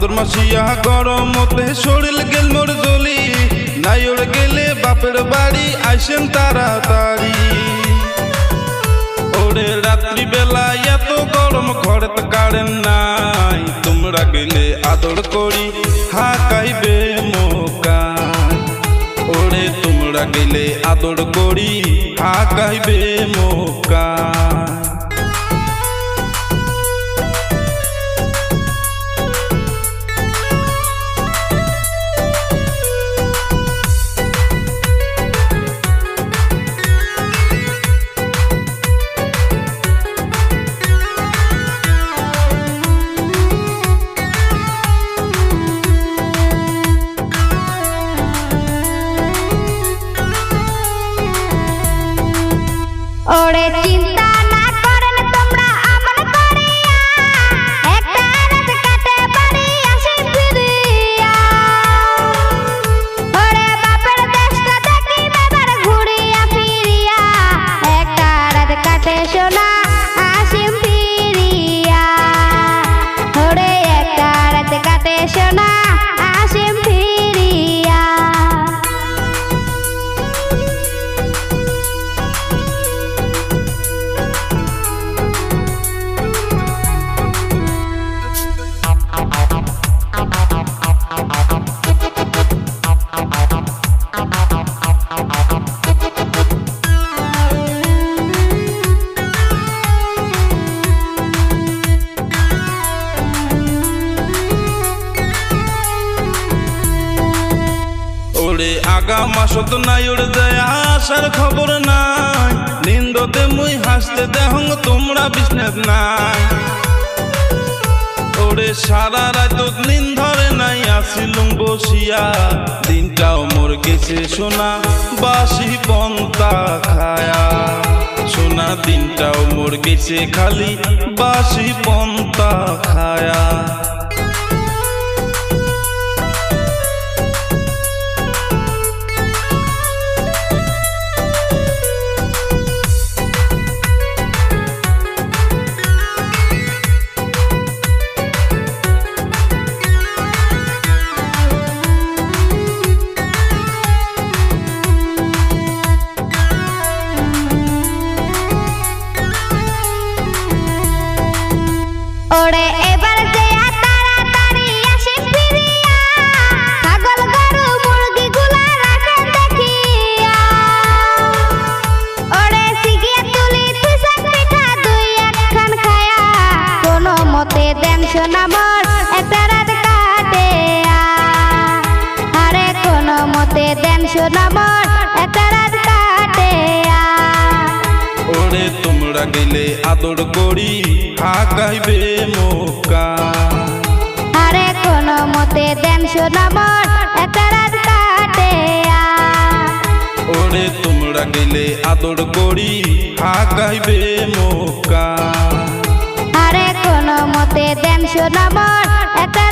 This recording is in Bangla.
ভাদর মাসিয়া গরম মতে শরীর গেল মোর জলি। নাই ওর গেলে বাপের বাড়ি আইসেন তাড়াতাড়ি। ওরে রাত্রি বেলা এত গরম ঘরে তো কারেন নাই। তোমরা গেলে আদর করি, হাকাইবে মোকা। ওরে তোমরা গেলে আদর করি, হাকাইবে মোকা। আগা মাসত নাই যায় আসার খবর নাই। নিন্দতে মুই হাসতে দেহং, তোমরা বিষ্ণেত নাই। ওরে সারা রাত নিন ধরে নাই আসিলুম বসিয়া। দিনটাও মোর গেছে সোনা বাসি পন্তা খায়া। সোনা, দিনটাও মোর গেছে খালি বাসি পন্তা খায়া। গেলে আদর করি হাকাইবে মোকা আরে কোনো মতে দেন সোনা মোর একটা রাত কাটে ওরে তোমরা গেলে আদর করি হাকাইবে মোকা আরে কোনো মতে দেন সোনা মোর একটা